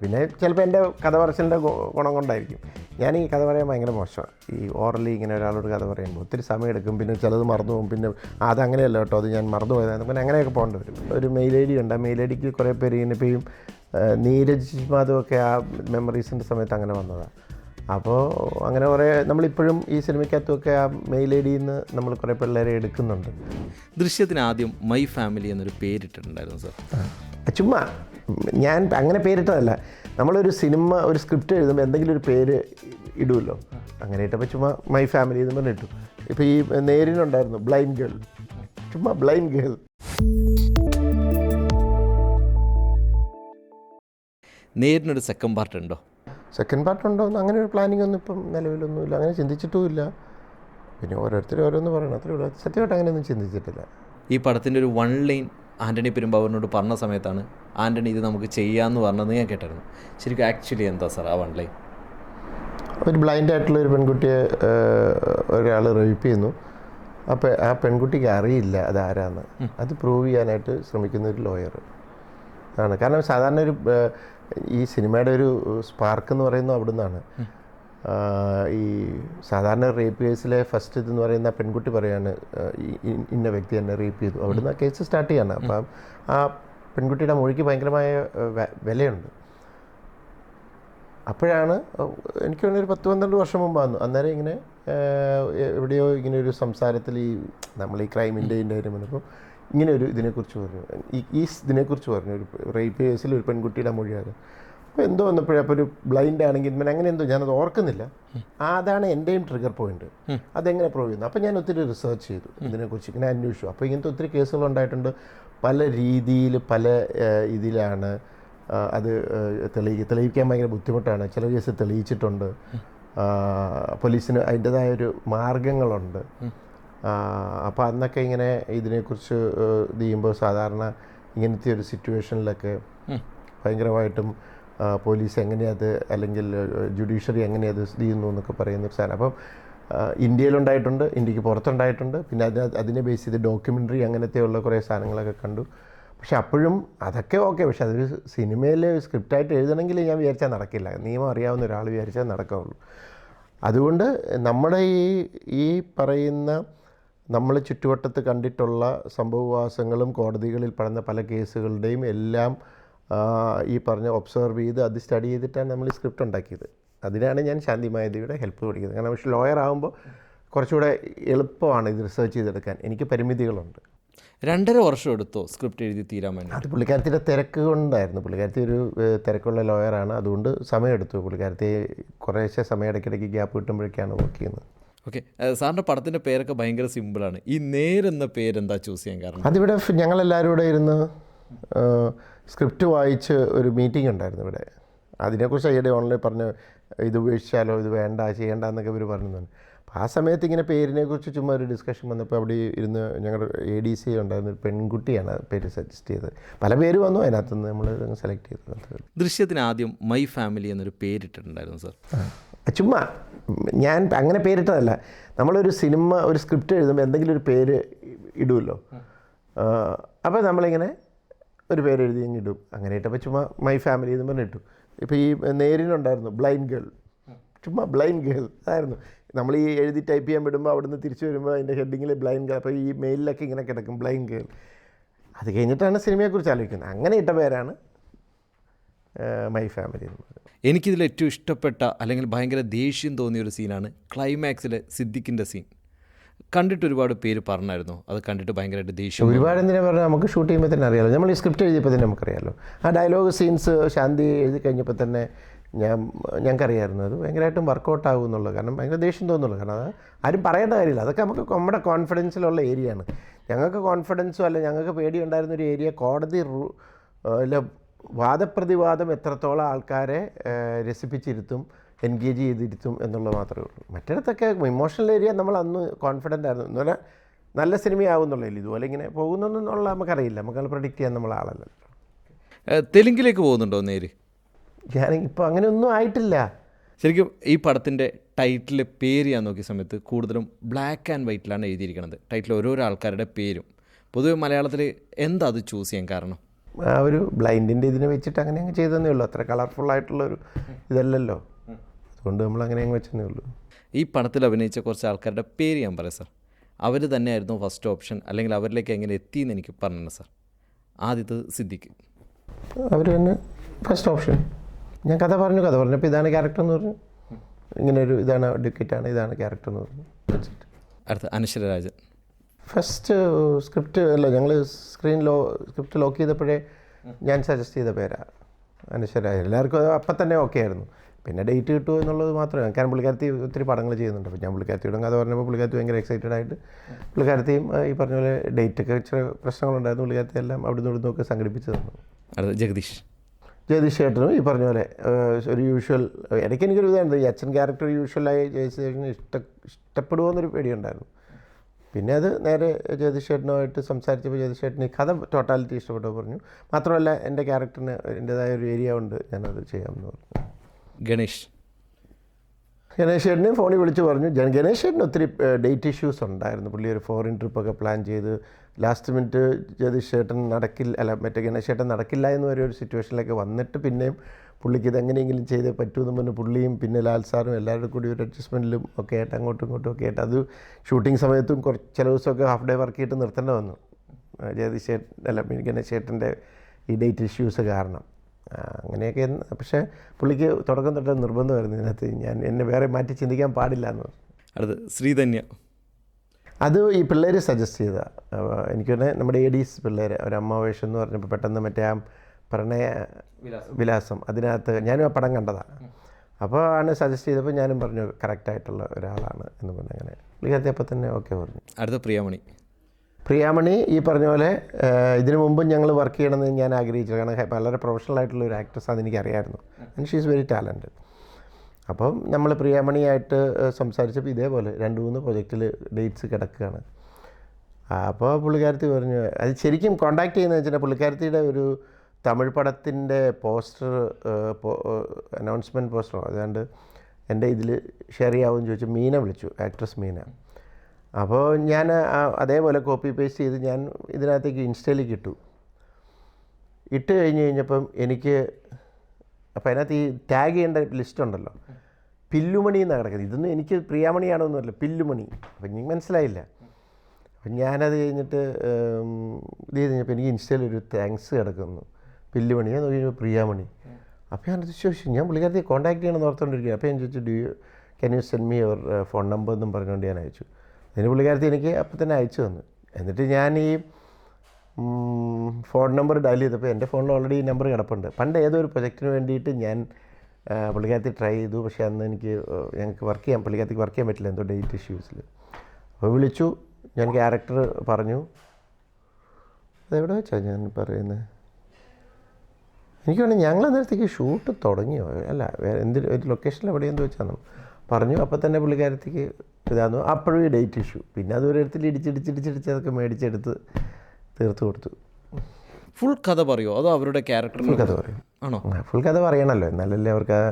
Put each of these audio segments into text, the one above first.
പിന്നെ ചിലപ്പോൾ എന്റെ കഥ പറച്ചിലിന്റെ ഗുണം കൊണ്ടായിരിക്കും. ഞാൻ ഈ കഥ പറയാൻ ഭയങ്കര മോശമാണ്. ഈ ഓറലി ഇങ്ങനെ ഒരാളോട് കഥ പറയുമ്പോൾ ഒത്തിരി സമയം എടുക്കും പിന്നെ ചിലത് മറന്നു പോകും പിന്നെ അത് അതങ്ങനെയല്ല കേട്ടോ അത് ഞാൻ മറന്നു പോയതാണ്. പിന്നെ അങ്ങനെയൊക്കെ പോകേണ്ടി വരും. ഒരു മെയിൽ ഐ ഡി ഉണ്ട്. ആ മെയിൽ ഐ ഡിക്ക് കുറേ പേര് ഇങ്ങനെ ഇപ്പോൾ ഈ നീരജ് മാധവൊക്കെ ആ മെമ്മറീസിന്റെ സമയത്ത് അങ്ങനെ വന്നതാണ്. അപ്പോൾ അങ്ങനെ കുറേ നമ്മളിപ്പോഴും ഈ സിനിമയ്ക്കകത്തുമൊക്കെ ആ മെയിൽ ഐ ഡിയിൽ നിന്ന് നമ്മൾ കുറേ പിള്ളേരെ എടുക്കുന്നുണ്ട്. ദൃശ്യത്തിന് ആദ്യം മൈ ഫാമിലി എന്നൊരു പേരിട്ടിട്ടുണ്ടായിരുന്നു സാർ. ചുമ്മാ. ഞാൻ അങ്ങനെ പേരിട്ടതല്ല. നമ്മളൊരു സിനിമ ഒരു സ്ക്രിപ്റ്റ് എഴുതുമ്പോൾ എന്തെങ്കിലും ഒരു പേര് ഇടുമല്ലോ അങ്ങനെ ഇട്ടപ്പോൾ ചുമ്മാ മൈ ഫാമിലി എന്ന് പറഞ്ഞിട്ടു. ഇപ്പോൾ ഈ നേരിനുണ്ടായിരുന്നു ബ്ലൈൻഡ് ഗേൾ ചുമ്മാ ബ്ലൈൻഡ് ഗേൾ നേരിനൊരു സെക്കൻഡ് പാർട്ട് ഉണ്ടോ? സെക്കൻഡ് പാർട്ട് ഉണ്ടോ എന്ന് അങ്ങനെ ഒരു പ്ലാനിംഗ് ഒന്നും ഇപ്പം നിലവിലൊന്നുമില്ല. അങ്ങനെ ചിന്തിച്ചിട്ടുമില്ല. പിന്നെ ഓരോരുത്തരും ഓരോന്ന് പറയണം. അത്രേ ഉള്ളൂ. സത്യമായിട്ട് അങ്ങനെയൊന്നും ചിന്തിച്ചിട്ടില്ല. ഈ പടത്തിന്റെ ഒരു വൺ ലൈൻ ആന്റണി പെരുമ്പാവൂരിനോട് പറഞ്ഞ സമയത്താണ് ആന്റണി ഇത് നമുക്ക് ചെയ്യാമെന്ന് പറഞ്ഞത് ഞാൻ കേട്ടായിരുന്നു ശരിക്കും ആക്ച്വലി എന്താ സാർ ആ വൺ ലൈൻ ഒരു ബ്ലൈൻഡ് ആയിട്ടുള്ള ഒരു പെൺകുട്ടിയെ ഒരാൾ റേപ്പ് ചെയ്യുന്നു. അപ്പോൾ ആ പെൺകുട്ടിക്ക് അറിയില്ല അത് ആരാന്ന്. അത് പ്രൂവ് ചെയ്യാനായിട്ട് ശ്രമിക്കുന്ന ഒരു ലോയർ ആണ്. കാരണം സാധാരണ ഒരു ഈ സിനിമയുടെ ഒരു സ്പാർക്ക് എന്ന് പറയുന്നത് അവിടെ നിന്നാണ് ഈ സാധാരണ റേപ്പ് കേസിലെ ഫസ്റ്റ് ഇതെന്ന് പറയുന്ന പെൺകുട്ടി പറയാണ് ഇന്ന വ്യക്തി എന്നെ റേപ്പ് ചെയ്തു. അവിടുന്ന് കേസ് സ്റ്റാർട്ട് ചെയ്യാണ്. അപ്പം ആ പെൺകുട്ടിയുടെ മൊഴിക്ക് ഭയങ്കരമായ വിലയുണ്ട്. അപ്പോഴാണ് എനിക്ക് ഒരു പത്ത് പന്ത്രണ്ട് വർഷം മുമ്പ് വന്നു അന്നേരം ഇങ്ങനെ എവിടെയോ ഇങ്ങനെ ഒരു സംസാരത്തിൽ ഈ നമ്മൾ ഈ ക്രൈമിന്റെ ഇതിന്റെ കാര്യം വന്നപ്പോൾ ഇങ്ങനെ ഒരു ഇതിനെക്കുറിച്ച് പറഞ്ഞു. ഈ ഈ ഇതിനെക്കുറിച്ച് പറഞ്ഞു. ഒരു റേപ്പ് കേസിൽ ഒരു പെൺകുട്ടിയുടെ മൊഴിയാണ്. അപ്പോൾ എന്തോ വന്നപ്പോഴേ അപ്പോൾ ഒരു ബ്ലൈൻഡ് ആണെങ്കിൽ പിന്നെ അങ്ങനെ എന്തോ ഞാനത് ഓർക്കുന്നില്ല. അതാണ് എന്റെയും ട്രിഗർ പോയിന്റ് അതെങ്ങനെ പ്രൂവ് ചെയ്യുന്നു? അപ്പോൾ ഞാൻ ഒത്തിരി റിസർച്ച് ചെയ്തു ഇതിനെക്കുറിച്ച് ഇങ്ങനെ അന്വേഷിച്ചു. അപ്പോൾ ഇങ്ങനത്തെ ഒത്തിരി കേസുകൾ ഉണ്ടായിട്ടുണ്ട്. പല രീതിയിൽ പല ഇതിലാണ് അത് തെളിയിക്കുക തെളിയിക്കാൻ ഭയങ്കര ബുദ്ധിമുട്ടാണ്. ചില കേസ് തെളിയിച്ചിട്ടുണ്ട്. പോലീസിന് അതിന്റെതായ ഒരു മാർഗങ്ങളുണ്ട്. അപ്പോൾ അന്നൊക്കെ ഇങ്ങനെ ഇതിനെക്കുറിച്ച് ഇത് ചെയ്യുമ്പോൾ സാധാരണ ഇങ്ങനത്തെ ഒരു സിറ്റുവേഷനിലൊക്കെ ഭയങ്കരമായിട്ടും പോലീസ് എങ്ങനെയത് അല്ലെങ്കിൽ ജുഡീഷ്യറി എങ്ങനെയത് ചെയ്യുന്നു എന്നൊക്കെ പറയുന്ന ഒരു സാധനം. അപ്പം ഇന്ത്യയിലുണ്ടായിട്ടുണ്ട് ഇന്ത്യയ്ക്ക് പുറത്തുണ്ടായിട്ടുണ്ട്. പിന്നെ അതിന് അതിനെ ബേസ് ചെയ്ത് ഡോക്യുമെന്ററി അങ്ങനത്തെയുള്ള കുറേ സാധനങ്ങളൊക്കെ കണ്ടു. പക്ഷെ അപ്പോഴും അതൊക്കെ ഓക്കെ പക്ഷെ അതൊരു സിനിമയിൽ സ്ക്രിപ്റ്റായിട്ട് എഴുതണമെങ്കിൽ ഞാൻ വിചാരിച്ചാൽ നടക്കില്ല. നിയമം അറിയാവുന്ന ഒരാൾ വിചാരിച്ചാൽ നടക്കാവുള്ളൂ. അതുകൊണ്ട് നമ്മുടെ ഈ ഈ പറയുന്ന നമ്മൾ ചുറ്റുവട്ടത്ത് കണ്ടിട്ടുള്ള സംഭവവാസങ്ങളും കോടതികളിൽ പടന്ന പല കേസുകളുടെയും എല്ലാം ഈ പറഞ്ഞ ഒബ്സർവ് ചെയ്ത് അത് സ്റ്റഡി ചെയ്തിട്ടാണ് നമ്മൾ സ്ക്രിപ്റ്റ് ഉണ്ടാക്കിയത്. അതിനാണ് ഞാൻ ശാന്തി മായതിയുടെ ഹെൽപ്പ് പഠിക്കുന്നത് കാരണം പക്ഷേ ലോയർ ആകുമ്പോൾ കുറച്ചുകൂടെ എളുപ്പമാണ് ഇത് റിസർച്ച് ചെയ്തെടുക്കാൻ. എനിക്ക് പരിമിതികളുണ്ട്. രണ്ടര വർഷം എടുത്തോ സ്ക്രിപ്റ്റ് എഴുതി തീരാൻ വേണ്ടി? അത് പുള്ളിക്കാരത്തിന്റെ തിരക്ക് കൊണ്ടായിരുന്നു. പുള്ളിക്കാരത്തി ഒരു തിരക്കുള്ള ലോയറാണ് അതുകൊണ്ട് സമയമെടുത്തു പുള്ളിക്കാരത്തി കുറേശ്ശെ സമയം ഇടയ്ക്കിടയ്ക്ക് ഗ്യാപ്പ് കിട്ടുമ്പോഴൊക്കെയാണ് വർക്ക് ചെയ്യുന്നത്. ഓക്കെ സാറിന്റെ പടത്തിന്റെ പേരൊക്കെ ഭയങ്കര സിമ്പിളാണ് ഈ നേരെന്ന പേരെന്താ ചൂസ് ചെയ്യാൻ കാരണം? അതിവിടെ ഞങ്ങളെല്ലാവരും കൂടെ ഇരുന്ന് സ്ക്രിപ്റ്റ് വായിച്ച് ഒരു മീറ്റിംഗ് ഉണ്ടായിരുന്നു ഇവിടെ. അതിനെക്കുറിച്ച് അയ്യടെ ഓൺലൈൻ പറഞ്ഞ് ഇത് ഉപേക്ഷിച്ചാലോ ഇത് വേണ്ട ചെയ്യേണ്ട എന്നൊക്കെ ഇവർ പറഞ്ഞിരുന്നു അപ്പോൾ ആ സമയത്ത് ഇങ്ങനെ പേരിനെക്കുറിച്ച് ചുമ്മാ ഒരു ഡിസ്കഷൻ വന്നപ്പോൾ അവിടെ ഇരുന്ന് ഞങ്ങളുടെ എ ഡി സി ഉണ്ടായിരുന്ന ഒരു പെൺകുട്ടിയാണ് പേര് സജസ്റ്റ് ചെയ്തത്. പല പേര് വന്നു അതിനകത്തുനിന്ന് നമ്മൾ സെലക്ട് ചെയ്തത് ദൃശ്യത്തിന് ആദ്യം മൈ ഫാമിലി എന്നൊരു പേരിട്ടിട്ടുണ്ടായിരുന്നു സാർ. ചുമ്മാ ഞാൻ അങ്ങനെ പേരിട്ടതല്ല. നമ്മളൊരു സിനിമ ഒരു സ്ക്രിപ്റ്റ് എഴുതുമ്പോൾ എന്തെങ്കിലും ഒരു പേര് ഇടുമല്ലോ അപ്പോൾ നമ്മളിങ്ങനെ ഒരു പേര് എഴുതി അങ്ങ് ഇടും. അങ്ങനെ ഇട്ടപ്പോൾ ചുമ്മാ മൈ ഫാമിലി എന്ന് പറഞ്ഞ് ഇട്ടു ഇപ്പോൾ ഈ നേരിനുണ്ടായിരുന്നു ബ്ലൈൻഡ് ഗേൾ ചുമ്മാ ബ്ലൈൻഡ് ഗേൾ അതായിരുന്നു നമ്മൾ ഈ എഴുതി ടൈപ്പ് ചെയ്യാൻ വിടുമ്പോൾ അവിടുന്ന് തിരിച്ചു വരുമ്പോൾ അതിന്റെ ഹെഡിങ്ങിൽ ബ്ലൈൻഡ് ഗേൾ അപ്പോൾ ഈ മെയിലിലൊക്കെ ഇങ്ങനെ കിടക്കും ബ്ലൈൻഡ് ഗേൾ അത് കഴിഞ്ഞിട്ടാണ് സിനിമയെക്കുറിച്ച് ആലോചിക്കുന്നത്. അങ്ങനെ ഇട്ട പേരാണ് മൈ ഫാമിലി എന്ന് പറയുന്നത് എനിക്കിതിൽ ഏറ്റവും ഇഷ്ടപ്പെട്ട അല്ലെങ്കിൽ ഭയങ്കര ദേഷ്യം തോന്നിയ ഒരു സീനാണ് ക്ലൈമാക്സിലെ സിദ്ദിഖിന്റെ സീൻ കണ്ടിട്ട് ഒരുപാട് പേര് പറഞ്ഞായിരുന്നു. അത് കണ്ടിട്ട് ഭയങ്കരമായിട്ട് ദേഷ്യം. ഒരുപാട് എന്തിനാ പറഞ്ഞാൽ നമുക്ക് ഷൂട്ട് ചെയ്യുമ്പോൾ തന്നെ അറിയാലോ. നമ്മൾ ഈ സ്ക്രിപ്റ്റ് എഴുതിയപ്പോൾ തന്നെ നമുക്കറിയാലോ. ആ ഡയലോഗ് സീൻസ് ശാന്തി എഴുതി കഴിഞ്ഞപ്പോൾ തന്നെ ഞാൻ ഞങ്ങൾക്കറിയായിരുന്നു അത് ഭയങ്കരമായിട്ടും വർക്കൗട്ട് ആകും എന്നുള്ളത്. കാരണം ഭയങ്കര ദേഷ്യം തോന്നുള്ളൂ കാരണം അത് ആരും പറയേണ്ട കാര്യമില്ല. അതൊക്കെ നമുക്ക് നമ്മുടെ കോൺഫിഡൻസിലുള്ള ഏരിയയാണ് ഞങ്ങൾക്ക് കോൺഫിഡൻസും അല്ല ഞങ്ങൾക്ക് പേടി ഉണ്ടായിരുന്ന ഒരു ഏരിയ കോടതി വാദപ്രതിവാദം എത്രത്തോളം ആൾക്കാരെ രസിപ്പിച്ചിരുത്തും എൻഗേജ് ചെയ്തിരുത്തും എന്നുള്ളത് മാത്രമേ ഉള്ളൂ. മറ്റിടത്തൊക്കെ ഇമോഷണൽ ഏരിയ നമ്മൾ അന്ന് കോൺഫിഡന്റ് ആയിരുന്നു. എന്നുപോലെ നല്ല സിനിമയാവും എന്നുള്ളതിൽ ഇതുപോലെ ഇങ്ങനെ പോകുന്നെന്നുള്ള നമുക്കറിയില്ല. നമുക്ക് പ്രഡിക്റ്റ് ചെയ്യാൻ നമ്മൾ ആളല്ലല്ലോ തെലുങ്കിലേക്ക് പോകുന്നുണ്ടോ നേര്? ഞാൻ ഇപ്പോൾ അങ്ങനെ ഒന്നും ആയിട്ടില്ല. ശരിക്കും ഈ പടത്തിന്റെ ടൈറ്റിൽ പേര് ഞാൻ നോക്കിയ സമയത്ത് കൂടുതലും ബ്ലാക്ക് ആൻഡ് വൈറ്റിലാണ് എഴുതിയിരിക്കുന്നത് ടൈറ്റിൽ ഓരോരോ ആൾക്കാരുടെ പേരും. പൊതുവെ മലയാളത്തിൽ എന്താ അത് ചൂസ് ചെയ്യാൻ കാരണം? ആ ഒരു ബ്ലൈൻഡിന്റെ ഇതിനെ വെച്ചിട്ട് അങ്ങനെ അങ്ങ് ചെയ്തതന്നേ ഉള്ളൂ. അത്ര കളർഫുൾ ആയിട്ടുള്ളൊരു ഇതല്ലല്ലോ. അതുകൊണ്ട് നമ്മൾ അങ്ങനെ അങ്ങ് വെച്ചതേ ഉള്ളൂ. ഈ പണത്തിൽ അഭിനയിച്ച കുറച്ച് ആൾക്കാരുടെ പേര് ഞാൻ പറയാം സാർ. അവർ തന്നെയായിരുന്നു ഫസ്റ്റ് ഓപ്ഷൻ അല്ലെങ്കിൽ അവരിലേക്ക് എങ്ങനെ എത്തി എന്ന് എനിക്ക് പറഞ്ഞു സാർ. ആദ്യത്തെ സിദ്ദിഖ്. അവർ തന്നെ ഫസ്റ്റ് ഓപ്ഷൻ ഞാൻ കഥ പറഞ്ഞു കഥ പറഞ്ഞപ്പോൾ ഇതാണ് ക്യാരക്ടർ എന്ന് പറഞ്ഞു. ഇങ്ങനെ ഒരു ഇതാണ് ഡിക്കറ്റാണ് ഇതാണ് ക്യാരക്ടർ എന്ന് പറഞ്ഞു. അടുത്ത അനശ്വരരാജൻ ഫസ്റ്റ് സ്ക്രിപ്റ്റ് അല്ല ഞങ്ങൾ സ്ക്രീൻ ലോ സ്ക്രിപ്റ്റ് ലോക്ക് ചെയ്തപ്പോഴേ ഞാൻ സജസ്റ്റ് ചെയ്ത പേരാണ് അനശ്വര എല്ലാവർക്കും അപ്പം തന്നെ ഓക്കെ ആയിരുന്നു. പിന്നെ ഡേറ്റ് കിട്ടുമോ എന്നുള്ളത് മാത്രമേ കാരണം പുള്ളിക്കാരത്തി ഒത്തിരി പടങ്ങൾ ചെയ്യുന്നുണ്ട്. അപ്പോൾ ഞാൻ പുള്ളിക്കാരത്തിയുടെ കഥ പറഞ്ഞപ്പോൾ പുള്ളിക്കാരത്തി ഭയങ്കര എക്സൈറ്റഡ് ആയിട്ട് പുള്ളിക്കാരത്തിയും ഈ പറഞ്ഞ പോലെ ഡേറ്റൊക്കെ ഇച്ചിരി പ്രശ്നങ്ങളുണ്ടായിരുന്നു. പുള്ളിക്കാരത്തി എല്ലാം അവിടെ നിന്ന് ഇവിടുന്നൊക്കെ സംഘടിപ്പിച്ച് തന്നു അടുത്ത ജഗദീഷ്. ജഗദീഷ് ചേട്ടനും ഈ പറഞ്ഞ പോലെ ഒരു യൂഷ്വൽ ഇടയ്ക്ക് എനിക്കൊരു ഇതാണ് ഈ അച്ഛൻ ക്യാരക്ടർ യൂഷ്വലായി ജഗദീഷ് ചേട്ടന് ഇഷ്ട ഇഷ്ടപ്പെടുമോ എന്നൊരു പേടിയുണ്ടായിരുന്നു. പിന്നെ അത് നേരെ ജ്യോതിഷ് ചേട്ടനുമായിട്ട് സംസാരിച്ചപ്പോൾ ജ്യോതിഷ് ചേട്ടന് ഈ കഥ ടോട്ടാലിറ്റി ഇഷ്ടപ്പെട്ടു പറഞ്ഞു. മാത്രമല്ല എന്റെ ക്യാരക്ടറിന് എന്റെതായ ഒരു ഏരിയ ഉണ്ട്. ഞാനത് ചെയ്യാമെന്ന് പറഞ്ഞു. ഗണേഷ്. ഗണേഷ് ചേട്ടനെ ഫോണിൽ വിളിച്ച് പറഞ്ഞു. ഗണേഷ് ചേട്ടന് ഒത്തിരി ഡേറ്റ് ഇഷ്യൂസ് ഉണ്ടായിരുന്നു. പുള്ളി ഒരു ഫോറിൻ ട്രിപ്പൊക്കെ പ്ലാൻ ചെയ്ത് ലാസ്റ്റ് മിനിറ്റ് ജഗദീഷ് ചേട്ടൻ നടക്കില്ല അല്ല മറ്റേ ഗണേഷ് ചേട്ടൻ നടക്കില്ല എന്ന് വരെ ഒരു സിറ്റുവേഷനിലേക്ക് വന്നിട്ട് പിന്നെയും പുള്ളിക്ക് ഇത് എങ്ങനെയെങ്കിലും ചെയ്തേ പറ്റൂ എന്ന് പറഞ്ഞ് പുള്ളിയും പിന്നെ ലാൽ സാറും എല്ലാവരും കൂടി ഒരു അഡ്ജസ്റ്റ്മെന്റിലും ഒക്കെ ആയിട്ട് അങ്ങോട്ടും ഇങ്ങോട്ടും ഒക്കെ ആയിട്ട് അത് ഷൂട്ടിംഗ് സമയത്തും കുറച്ച് ചില ദിവസമൊക്കെ ഹാഫ് ഡേ വർക്ക് ചെയ്തിട്ട് നിർത്തേണ്ടി വന്നു. ജതീഷ് ചേട്ടൻ അല്ല ഗണേഷ് ചേട്ടന്റെ ഈ ഡേറ്റ് ഇഷ്യൂസ് കാരണം. അങ്ങനെയൊക്കെ പക്ഷേ പുള്ളിക്ക് തുടക്കം തൊട്ട് നിർബന്ധമായിരുന്നു ഇതിനകത്ത് ഞാൻ എന്നെ വേറെ മാറ്റി ചിന്തിക്കാൻ പാടില്ല എന്ന് പറഞ്ഞു. അടുത്ത് ശ്രീധന്യ. അത് ഈ പിള്ളേർ സജസ്റ്റ് ചെയ്ത. എനിക്ക് തന്നെ നമ്മുടെ എഡീസ് പിള്ളേർ ഒരു അമ്മ വേഷം എന്ന് പറഞ്ഞപ്പോൾ പെട്ടെന്ന് മറ്റേ ആ പ്രണയ വിലാസം. അതിനകത്ത് ഞാനും ആ പടം കണ്ടതാണ് അപ്പോൾ ആണ് സജസ്റ്റ് ചെയ്തപ്പോൾ ഞാനും പറഞ്ഞു കറക്റ്റായിട്ടുള്ള ഒരാളാണ് എന്ന് പറഞ്ഞു അങ്ങനെ. പുള്ളിക്കാരത്തെ അപ്പോൾ തന്നെ ഓക്കെ പറഞ്ഞു. അടുത്ത പ്രിയാമണി. പ്രിയാമണി ഈ പറഞ്ഞ പോലെ ഇതിനു മുമ്പ് ഞങ്ങൾ വർക്ക് ചെയ്യണമെന്ന് ഞാൻ ആഗ്രഹിച്ചു കാരണം വളരെ പ്രൊഫഷണൽ ആയിട്ടുള്ള ഒരു ആക്ട്രസ് ആണെന്ന് എനിക്കറിയായിരുന്നു. And she is very talented അപ്പം നമ്മൾ പ്രിയാമണിയായിട്ട് സംസാരിച്ചപ്പോൾ ഇതേപോലെ രണ്ട് മൂന്ന് പ്രൊജക്റ്റിൽ ഡേറ്റ്സ് കിടക്കുകയാണ്. അപ്പോൾ പുള്ളിക്കാരത്തി പറഞ്ഞു അത് ശരിക്കും കോണ്ടാക്ട് ചെയ്യുന്നത് വെച്ചാൽ പുള്ളിക്കാരത്തിയുടെ ഒരു തമിഴ് പടത്തിന്റെ പോസ്റ്റർ അനൗൺസ്മെന്റ് പോസ്റ്ററോ അതുകൊണ്ട് എന്റെ ഇതിൽ ഷെയർ ചെയ്യാമെന്ന് ചോദിച്ചു മീന വിളിച്ചു ആക്ട്രസ് മീന. അപ്പോൾ ഞാൻ അതേപോലെ കോപ്പി പേസ്റ്റ് ചെയ്ത് ഞാൻ ഇതിനകത്തേക്ക് ഇൻസ്റ്റയിലേക്ക് ഇട്ടു. ഇട്ട് കഴിഞ്ഞ് കഴിഞ്ഞപ്പം എനിക്ക് അപ്പോൾ അതിനകത്ത് ഈ ടാഗ് ചെയ്യേണ്ട ലിസ്റ്റ് ഉണ്ടല്ലോ. പില്ലുമണി എന്നാണ് കിടക്കുന്നത്? ഇതൊന്നും എനിക്ക് പ്രിയാമണിയാണോന്നല്ല പില്ലുമണി. അപ്പം എനിക്ക് മനസ്സിലായില്ല. അപ്പം ഞാനത് കഴിഞ്ഞിട്ട് ഇത് ചെയ്ത് കഴിഞ്ഞപ്പോൾ എനിക്ക് ഇൻസ്റ്റയിൽ ഒരു താങ്ക്സ് കിടക്കുന്നു. പില്ലുമണി ഞാൻ നോക്കി പ്രിയാമണി. അപ്പോൾ ഞാൻ ചോദിച്ചു ഞാൻ പുള്ളിക്കാരത്തെ കോൺടാക്ട് ചെയ്യണമെന്ന് ഓർത്തുകൊണ്ടിരിക്കുകയാണ് അപ്പോൾ ഞാൻ ചോദിച്ചു do you can you send me your phone number എന്നും പറഞ്ഞുകൊണ്ട് ഞാൻ അയച്ചു. അതിന് പുള്ളിക്കാരത്തി എനിക്ക് അപ്പം തന്നെ അയച്ചു തന്നു. എന്നിട്ട് ഞാൻ ഈ ഫോൺ നമ്പർ ഡയൽ ചെയ്തപ്പോൾ എന്റെ ഫോണിൽ ഓൾറെഡി ഈ നമ്പർ കിടപ്പുണ്ട്. പണ്ട് ഏതൊരു പ്രൊജക്റ്റിന് വേണ്ടിയിട്ട് ഞാൻ പുള്ളിക്കാരത്തി ട്രൈ ചെയ്തു. പക്ഷേ അന്ന് എനിക്ക് ഞങ്ങൾക്ക് വർക്ക് ചെയ്യാൻ പുള്ളിക്കാരത്തിക്ക് വർക്ക് ചെയ്യാൻ പറ്റില്ല. എന്തോ ഡേറ്റ് ഇഷ്യൂസിൽ അപ്പോൾ വിളിച്ചു. ഞാൻ ക്യാരക്ടർ പറഞ്ഞു. അതെവിടെ വെച്ചാണ് ഞാൻ പറയുന്നത് എനിക്ക് വേണമെങ്കിൽ ഞങ്ങൾ അന്നേരത്തേക്ക് ഷൂട്ട് തുടങ്ങിയോ? അല്ല എന്ത് ഒരു ലൊക്കേഷനിൽ എവിടെയെന്ന് വെച്ചാൽ പറഞ്ഞു. അപ്പോൾ തന്നെ പുള്ളിക്കാരത്തേക്ക് ഇതാന്നു അപ്പോഴും ഈ ഡേറ്റ് ഇഷ്യൂ പിന്നെ അത് ഒരിടത്തിൽ ഇടിച്ചിടിച്ചിടിച്ചിടിച്ച് അതൊക്കെ മേടിച്ചെടുത്ത് തീർത്ത് കൊടുത്തു. ഫുൾ കഥ പറയുമോ അതോ അവരുടെ ക്യാരക്ടർ ഫുൾ കഥ പറയും. ആണോ? ഫുൾ കഥ പറയണല്ലോ. എന്നാലല്ലേ അവർക്ക് ആ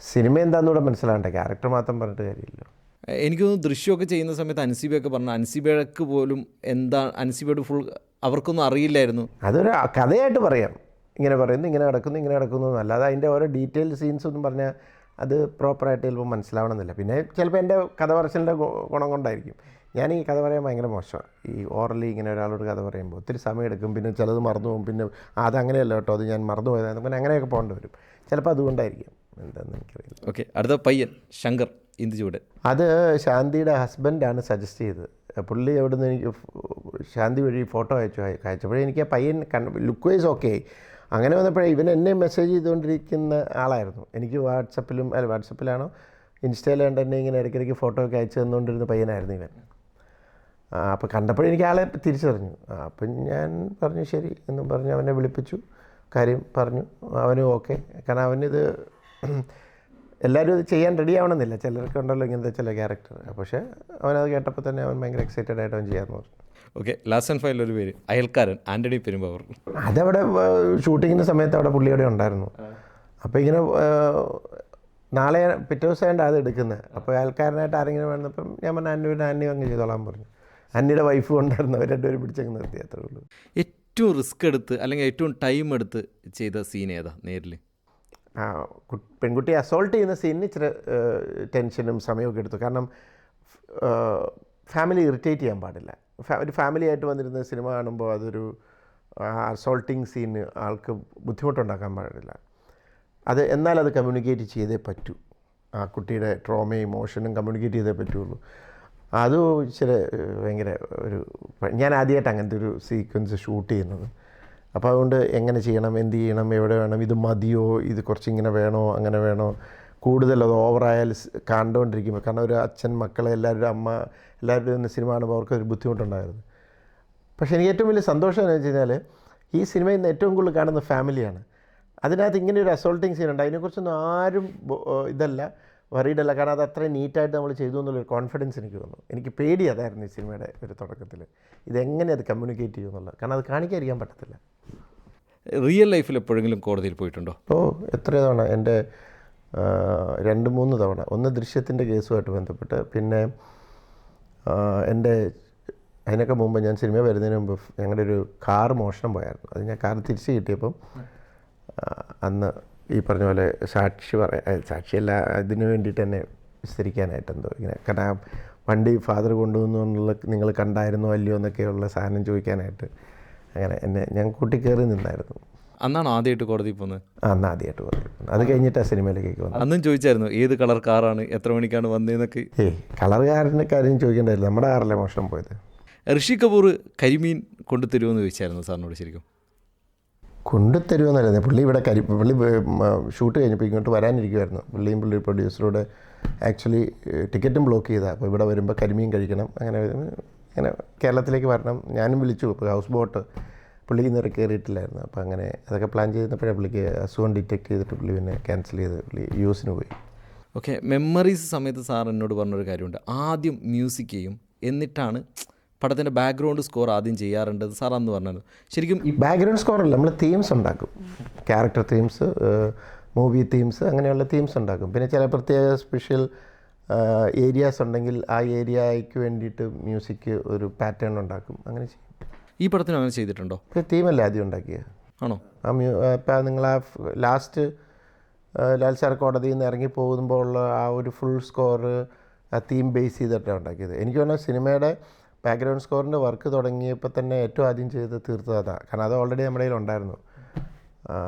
സിനിമ എന്താണെന്നൂടെ മനസ്സിലാകണ്ട ക്യാരക്ടർ മാത്രം പറഞ്ഞിട്ട് കാര്യമില്ല എനിക്ക് തോന്നുന്നു ദൃശ്യമൊക്കെ ചെയ്യുന്ന സമയത്ത് അൻസിബയൊക്കെ പറഞ്ഞു അൻസിബയ്ക്ക് പോലും എന്താ അൻസിബയുടെ ഫുൾ അവർക്കൊന്നും അറിയില്ലായിരുന്നു. അതൊരു കഥയായിട്ട് പറയാം. ഇങ്ങനെ പറയുന്നു ഇങ്ങനെ നടക്കുന്നു ഇങ്ങനെ നടക്കുന്നു അല്ലാതെ അതിന്റെ ഓരോ ഡീറ്റെയിൽ സീൻസ് ഒന്നും പറഞ്ഞാൽ അത് പ്രോപ്പറായിട്ട് ചിലപ്പോൾ മനസ്സിലാവണമെന്നില്ല. പിന്നെ ചിലപ്പോൾ എന്റെ കഥ പറച്ചിലിന്റെ ഗുണം കൊണ്ടായിരിക്കും. ഞാൻ ഈ കഥ പറയാൻ ഭയങ്കര മോശമാണ്. ഈ ഓറലി ഇങ്ങനെ ഒരാളോട് കഥ പറയുമ്പോൾ ഒത്തിരി സമയം എടുക്കും പിന്നെ ചിലത് മറന്നു പോകും പിന്നെ അത് അങ്ങനെയല്ല കേട്ടോ അത് ഞാൻ മറന്നു പോയതാണ് പിന്നെ അങ്ങനെയൊക്കെ പോകേണ്ടി വരും. ചിലപ്പോൾ അതുകൊണ്ടായിരിക്കും. എന്താണെന്ന് എനിക്കറിയില്ല. ഓക്കെ അടുത്ത പയ്യൻ ശങ്കർ ഇന്ദുചൂടൻ അത് ശാന്തിയുടെ ഹസ്ബൻഡാണ് സജസ്റ്റ് ചെയ്തത്. പുള്ളി എവിടെ നിന്ന് എനിക്ക് ശാന്തി വഴി ഫോട്ടോ അയച്ചു അയച്ചപ്പോഴേ എനിക്ക് ആ പയ്യൻ ലുക്ക് വൈസ് ഓക്കെ അങ്ങനെ വന്നപ്പോഴേ ഇവൻ എന്നെ മെസ്സേജ് ചെയ്തുകൊണ്ടിരിക്കുന്ന ആളായിരുന്നു. എനിക്ക് വാട്സപ്പിലും അല്ല വാട്സപ്പിലാണോ? ഇൻസ്റ്റയിൽ കണ്ട് എന്നെ ഇങ്ങനെ ഇടയ്ക്കിടയ്ക്ക് ഫോട്ടോ ഒക്കെ അയച്ചു തന്നുകൊണ്ടിരുന്ന പയ്യനായിരുന്നു ഇവൻ. അപ്പോൾ കണ്ടപ്പോൾ എനിക്ക് ആളെ തിരിച്ചറിഞ്ഞു. അപ്പം ഞാൻ പറഞ്ഞു ശരി എന്നും പറഞ്ഞ് അവനെ വിളിപ്പിച്ചു. കാര്യം പറഞ്ഞു അവനും ഓക്കെ കാരണം അവനിത് എല്ലാവരും ഇത് ചെയ്യാൻ റെഡി ആവണമെന്നില്ല. ചിലർക്ക് ഉണ്ടല്ലോ ഇങ്ങനത്തെ ചില ക്യാരക്ടർ പക്ഷേ അവനത് കേട്ടപ്പോൾ തന്നെ അവൻ ഭയങ്കര എക്സൈറ്റഡ് ആയിട്ട് അവൻ ചെയ്യാമെന്ന് പറഞ്ഞു. ഓക്കെ ലാസ്റ്റ് ആൻഡ് ഫൈനൽ ഒരു പേര്. അയൽക്കാരൻ ആന്റണി പെരുമ്പാവൂർ. അതവിടെ ഷൂട്ടിങ്ങിന്റെ സമയത്ത് അവിടെ പുള്ളി അവിടെ ഉണ്ടായിരുന്നു. അപ്പോൾ ഇങ്ങനെ നാളെ പിറ്റേ ദിവസമായിട്ട് അത് എടുക്കുന്നത് അപ്പോൾ അയൽക്കാരനായിട്ട് ആരെങ്കിലും വേണമെന്നപ്പം ഞാൻ പറഞ്ഞു അന്യ അന്നി അങ്ങ് ചെയ്തോളാൻ പറഞ്ഞു. അന്നിയുടെ വൈഫ് ഉണ്ടായിരുന്നു അവർ രണ്ടുപേരും പിടിച്ചങ്ങ് നിർത്തി അത്രേ ഉള്ളൂ. ഏറ്റവും റിസ്ക് എടുത്ത് അല്ലെങ്കിൽ ഏറ്റവും ടൈം എടുത്ത് ചെയ്ത സീൻ ഏതാ നേരിൽ ആ, പെൺകുട്ടിയെ അസോൾട്ട് ചെയ്യുന്ന സീനിന് ഇച്ചിരി ടെൻഷനും സമയമൊക്കെ എടുത്തു. കാരണം ഫാമിലി ഇറിറ്റേറ്റ് ചെയ്യാൻ പാടില്ല. ഒരു ഫാമിലി ആയിട്ട് വന്നിരുന്ന സിനിമ കാണുമ്പോൾ അതൊരു അസോൾട്ടിങ് സീന് ആൾക്ക് ബുദ്ധിമുട്ടുണ്ടാക്കാൻ പാടില്ല. അത് എന്നാൽ അത് കമ്മ്യൂണിക്കേറ്റ് ചെയ്തേ പറ്റൂ. ആ കുട്ടിയുടെ ട്രോമയും ഇമോഷനും കമ്മ്യൂണിക്കേറ്റ് ചെയ്തേ പറ്റുള്ളൂ. അത് ഇച്ചിരി ഭയങ്കര ഒരു ഞാൻ ആദ്യമായിട്ട് അങ്ങനത്തെ ഒരു സീക്വൻസ് ഷൂട്ട് ചെയ്യുന്നത്. അപ്പോൾ അതുകൊണ്ട് എങ്ങനെ ചെയ്യണം എന്ത് ചെയ്യണം എവിടെ വേണം ഇത് മതിയോ ഇത് കുറച്ചിങ്ങനെ വേണോ അങ്ങനെ വേണോ കൂടുതൽ അത് ഓവറായാൽ കണ്ടുകൊണ്ടിരിക്കുമ്പോൾ കാരണം ഒരു അച്ഛൻ മക്കളെ എല്ലാവരും അമ്മ എല്ലാവരുടെയും ഒന്ന് സിനിമ കാണുമ്പോൾ അവർക്ക് ഒരു ബുദ്ധിമുട്ടുണ്ടായിരുന്നു. പക്ഷേ എനിക്ക് ഏറ്റവും വലിയ സന്തോഷം എന്ന് വെച്ച് കഴിഞ്ഞാൽ ഈ സിനിമയിൽ നിന്ന് ഏറ്റവും കൂടുതൽ കാണുന്ന ഫാമിലിയാണ്. അതിനകത്ത് ഇങ്ങനെ ഒരു അസോൾട്ടിങ് സീൻ ഉണ്ട്. അതിനെക്കുറിച്ചൊന്നും ആരും ഇതല്ല വറീഡല്ല കാരണം അത് അത്രയും നീറ്റായിട്ട് നമ്മൾ ചെയ്തു എന്നുള്ളൊരു കോൺഫിഡൻസ് എനിക്ക് വന്നു. എനിക്ക് പേടി അതായിരുന്നു ഈ സിനിമയുടെ ഒരു തുടക്കത്തിൽ. ഇതെങ്ങനെ അത് കമ്മ്യൂണിക്കേറ്റ് ചെയ്യും എന്നുള്ളത്. കാരണം അത് കാണിക്കാതിരിക്കാൻ പറ്റത്തില്ല. റിയൽ ലൈഫിൽ എപ്പോഴെങ്കിലും കോടതിയിൽ പോയിട്ടുണ്ടോ? ഓ എത്ര തവണ എന്റെ രണ്ട് മൂന്ന് തവണ. ഒന്ന് ദൃശ്യത്തിന്റെ കേസുമായിട്ട് ബന്ധപ്പെട്ട് പിന്നെ എന്റെ അതിനൊക്കെ മുമ്പ് ഞാൻ സിനിമ വരുന്നതിന് മുമ്പ് ഞങ്ങളുടെ ഒരു കാർ മോഷണം പോയായിരുന്നു. അത് ഞാൻ കാർ തിരിച്ച് കിട്ടിയപ്പം അന്ന് ഈ പറഞ്ഞ പോലെ സാക്ഷി പറയാ സാക്ഷിയല്ല അതിന് വേണ്ടിയിട്ട് തന്നെ വിസ്തരിക്കാനായിട്ട് എന്തോ ഇങ്ങനെ കാരണം വണ്ടി ഫാദർ കൊണ്ടുവന്നു എന്നുള്ള നിങ്ങൾ കണ്ടായിരുന്നോ അല്ലയോ എന്നൊക്കെയുള്ള സാധനം ചോദിക്കാനായിട്ട് അങ്ങനെ എന്നെ ഞാൻ കൂട്ടി നിന്നായിരുന്നു. അന്നാണ് ആദ്യമായിട്ട് കോടതി പോകുന്നത് അന്ന് ആദ്യമായിട്ട് കോടതി അത് കഴിഞ്ഞിട്ട് ആ സിനിമയിലേക്ക് വന്നു അന്നും ചോദിച്ചായിരുന്നു ഏത് കളർ കാറാണ് എത്ര മണിക്കാണ് വന്നതെന്നൊക്കെ കളർ കളറുകാരന്റെ കാര്യം ചോദിക്കേണ്ടായില്ല നമ്മുടെ കാറിലെ മോഷണം പോയത്. ഋഷി കപൂർ കരിമീൻ കൊണ്ടു തരുമെന്ന് ചോദിച്ചായിരുന്നു സാറിനോട് ശരിക്കും. കൊണ്ടുതരുമെന്നല്ല പുള്ളി ഇവിടെ കരി പുള്ളി ഷൂട്ട് കഴിഞ്ഞപ്പോൾ ഇങ്ങോട്ട് വരാനിരിക്കുമായിരുന്നു പുള്ളിയും പുള്ളി പ്രൊഡ്യൂസറോട് ആക്ച്വലി ടിക്കറ്റും ബ്ലോക്ക് ചെയ്താൽ അപ്പോൾ ഇവിടെ വരുമ്പോൾ കരിമീൻ കഴിക്കണം. അങ്ങനെ അങ്ങനെ കേരളത്തിലേക്ക് വരണം. ഞാനും വിളിച്ചു. ഇപ്പോൾ ഹൗസ് ബോട്ട് പുള്ളി ഇന്നേറെ കയറിയിട്ടില്ലായിരുന്നു അപ്പോൾ അങ്ങനെ അതൊക്കെ പ്ലാൻ ചെയ്തപ്പോഴേ പുള്ളിക്ക് അസുഖം ഡിറ്റക്ട് ചെയ്തിട്ട് പുള്ളി പിന്നെ ക്യാൻസൽ ചെയ്ത് പുള്ളി യു എസിന് പോയി. ഓക്കെ മെമ്മറീസ് സമയത്ത് സാർ എന്നോട് പറഞ്ഞൊരു കാര്യമുണ്ട്. ആദ്യം മ്യൂസിക് ചെയ്യും. എന്നിട്ടാണ് പടത്തിന്റെ ബാക്ക്ഗ്രൗണ്ട് സ്കോർ ആദ്യം ചെയ്യാറുണ്ട്. സാർ അന്ന് പറഞ്ഞത്. ശരിക്കും ഈ ബാക്ക്ഗ്രൗണ്ട് സ്കോറല്ല നമ്മൾ തീംസ് ഉണ്ടാക്കും. ക്യാരക്ടർ തീംസ് മൂവി തീംസ് അങ്ങനെയുള്ള തീംസ് ഉണ്ടാക്കും. പിന്നെ ചില പ്രത്യേക സ്പെഷ്യൽ ഏരിയാസ് ഉണ്ടെങ്കിൽ ആ ഏരിയയ്ക്ക് വേണ്ടിയിട്ട് മ്യൂസിക് ഒരു പാറ്റേൺ ഉണ്ടാക്കും. അങ്ങനെ ചെയ്യും. ഈ പടത്തിനും അങ്ങനെ ചെയ്തിട്ടുണ്ടോ? തീമല്ല ആദ്യം ഉണ്ടാക്കിയത് ആണോ? ആ മ്യൂ ഇപ്പം നിങ്ങൾ ആ ലാസ്റ്റ് ലാൽ സാർ കോടതിയിൽ നിന്ന് ഇറങ്ങി പോകുമ്പോൾ ഉള്ള ആ ഒരു ഫുൾ സ്കോർ ആ തീം ബേസ് ചെയ്തിട്ടാണ് ഉണ്ടാക്കിയത്. എനിക്ക് തോന്നുന്നു സിനിമയുടെ ബാക്ക്ഗ്രൗണ്ട് സ്കോറിന്റെ വർക്ക് തുടങ്ങിയപ്പോൾ തന്നെ ഏറ്റവും ആദ്യം ചെയ്ത് തീർത്തത് അതാണ് കാരണം അത് ഓൾറെഡി നമ്മുടെ കയ്യിൽ ഉണ്ടായിരുന്നു.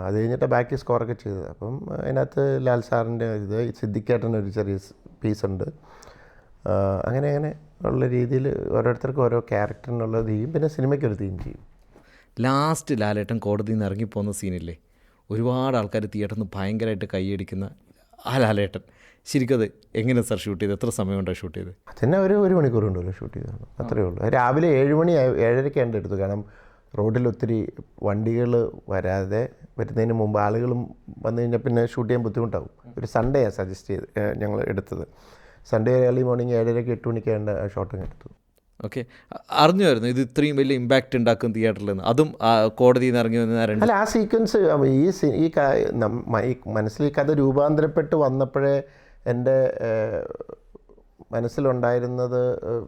അത് കഴിഞ്ഞിട്ട് ബാക്കി സ്കോറൊക്കെ ചെയ്തത്. അപ്പം അതിനകത്ത് ലാൽ സാറിന്റെ ഇത് സിദ്ദിഖേട്ടന്റെ ഒരു ചെറിയ പീസ് ഉണ്ട്. ആ, അങ്ങനെ അങ്ങനെ ഉള്ള രീതിയിൽ ഓരോരുത്തർക്കും ഓരോ ക്യാരക്ടറിനുള്ള ചെയ്യും. പിന്നെ സിനിമയ്ക്ക് ഒരു തീം ചെയ്യും. ലാസ്റ്റ് ലാലേട്ടൻ കോടതിയിൽ നിന്ന് ഇറങ്ങിപ്പോകുന്ന സീനില്ലേ ഒരുപാട് ആൾക്കാർ തിയേറ്ററിൽ നിന്ന് ഭയങ്കരമായിട്ട് കൈയടിക്കുന്ന ആ ലാലേട്ടൻ. ശരിക്കും അത് എങ്ങനെ സാർ ഷൂട്ട് ചെയ്ത് എത്ര സമയം കൊണ്ടാണ് ഷൂട്ട് ചെയ്ത്? അതന്നെ ഒരു ഒരു മണിക്കൂർ ഉണ്ടല്ലോ ഷൂട്ട് ചെയ്തതാണ് അത്രയേ ഉള്ളൂ. രാവിലെ ഏഴ് മണി ഏഴരയ്ക്ക് ഏഴരയ്ക്കാണ് എന്റെ എടുത്തു. കാരണം റോഡിൽ ഒത്തിരി വണ്ടികൾ വരാതെ വരുന്നതിന് മുമ്പ് ആളുകളും വന്നു കഴിഞ്ഞാൽ പിന്നെ ഷൂട്ട് ചെയ്യാൻ ബുദ്ധിമുട്ടാകും ഒരു സൺഡേ ആണ് സജസ്റ്റ് ചെയ്ത് ഞങ്ങൾ എടുത്തത്. സൺഡേ ഏർലി മോർണിംഗ് ഏഴരയ്ക്ക് എട്ട് മണിക്കാണ് ഷോട്ടിങ് എടുത്തത് ഓക്കെ അറിഞ്ഞുമായിരുന്നു ഇത് ഇത്രയും വലിയ ഇമ്പാക്റ്റ് ഉണ്ടാക്കും തിയേറ്ററിൽ നിന്ന് അതും കോടതിയിൽ നിന്ന് ഇറങ്ങി വന്ന അല്ല ആ സീക്വൻസ് ഈ ഈ മനസ്സിൽ ഈ കഥ രൂപാന്തരപ്പെട്ട് വന്നപ്പോഴേ എന്റെ മനസ്സിലുണ്ടായിരുന്നത്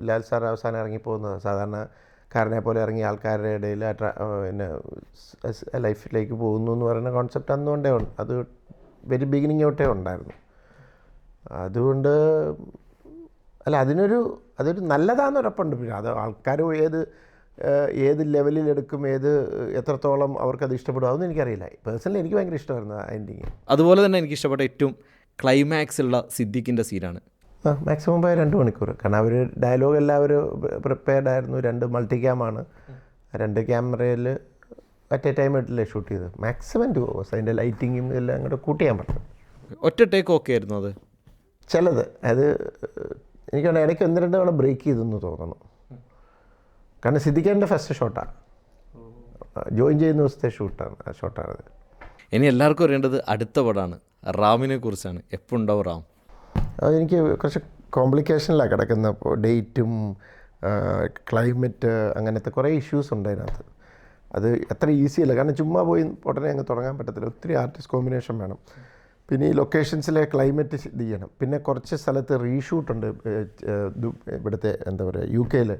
ലാൽ സാർ അവസാനം ഇറങ്ങിപ്പോകുന്നത് സാധാരണ കാരനെ പോലെ ഇറങ്ങിയ ആൾക്കാരുടെ ഇടയിൽ പിന്നെ ലൈഫിലേക്ക് പോകുന്നു എന്ന് പറയുന്ന കോൺസെപ്റ്റ് അന്നുകൊണ്ടേ അത് വെരി ബിഗിനിങ് തൊട്ടേ ഉണ്ടായിരുന്നു. അതുകൊണ്ട് അല്ല അതിനൊരു അതൊരു നല്ലതാണെന്ന് ഉറപ്പുണ്ട് പിന്നെ അത് ആൾക്കാർ ഏത് ഏത് ലെവലിൽ എടുക്കും ഏത് എത്രത്തോളം അവർക്കത് ഇഷ്ടപ്പെടും അതൊന്നും എനിക്കറിയില്ല. പേഴ്സണലി എനിക്ക് ഭയങ്കര ഇഷ്ടമായിരുന്നു ആ എൻഡിങ് അതുപോലെ തന്നെ എനിക്ക് ഇഷ്ടപ്പെട്ട ഏറ്റവും ക്ലൈമാക്സ് ഉള്ള സിദ്ദിഖിന്റെ സീനാണ്. ആ മാക്സിമം പോയ രണ്ട് മണിക്കൂർ. കാരണം അവർ ഡയലോഗ് എല്ലാവരും പ്രിപ്പയർഡ് ആയിരുന്നു. രണ്ട് മൾട്ടി ക്യാമാണ് രണ്ട് ക്യാമറയിൽ അറ്റ് എ ടൈം ആയിട്ടല്ലേ ഷൂട്ട് ചെയ്തത് മാക്സിമം ടു ഹവേഴ്സ് അതിന്റെ ലൈറ്റിങ്ങും എല്ലാം അങ്ങോട്ട് കൂട്ടിയാൻ പറ്റും ഒറ്റ ടേക്ക് ഓക്കെ ആയിരുന്നു അത്? ചിലത്. അത് എനിക്ക് തോന്നുന്നു ഇടയ്ക്ക് ഒന്ന് രണ്ട് തവണ ബ്രേക്ക് ചെയ്തെന്ന് തോന്നുന്നു. കാരണം സിദ്ദിഖേന്റെ ഫസ്റ്റ് ഷോട്ടാണ്. ജോയിൻ ചെയ്യുന്ന ദിവസത്തെ ഷൂട്ടാണ് ആ ഷോട്ടാണത്. ഇനി എല്ലാവർക്കും അറിയേണ്ടത് അടുത്ത പടമാണ്. റാമിനെ കുറിച്ചാണ്. എപ്പോൾ ഉണ്ടാവും റാം? അതെനിക്ക് കുറച്ച് കോംപ്ലിക്കേഷനിലാണ് കിടക്കുന്ന അപ്പോൾ ഡേറ്റും ക്ലൈമറ്റ് അങ്ങനത്തെ കുറേ ഇഷ്യൂസ് ഉണ്ട് അതിനകത്ത്. അത് അത്ര ഈസി അല്ല. കാരണം ചുമ്മാ പോയി ഉടനെ അങ്ങ് തുടങ്ങാൻ പറ്റത്തില്ല. ഒത്തിരി ആർട്ടിസ്റ്റ് കോമ്പിനേഷൻ വേണം. പിന്നെ ഈ ലൊക്കേഷൻസിലെ ക്ലൈമറ്റ് ഇത് ചെയ്യണം. പിന്നെ കുറച്ച് സ്ഥലത്ത് റീഷൂട്ടുണ്ട് ഇവിടുത്തെ എന്താ പറയുക യു കെയിൽ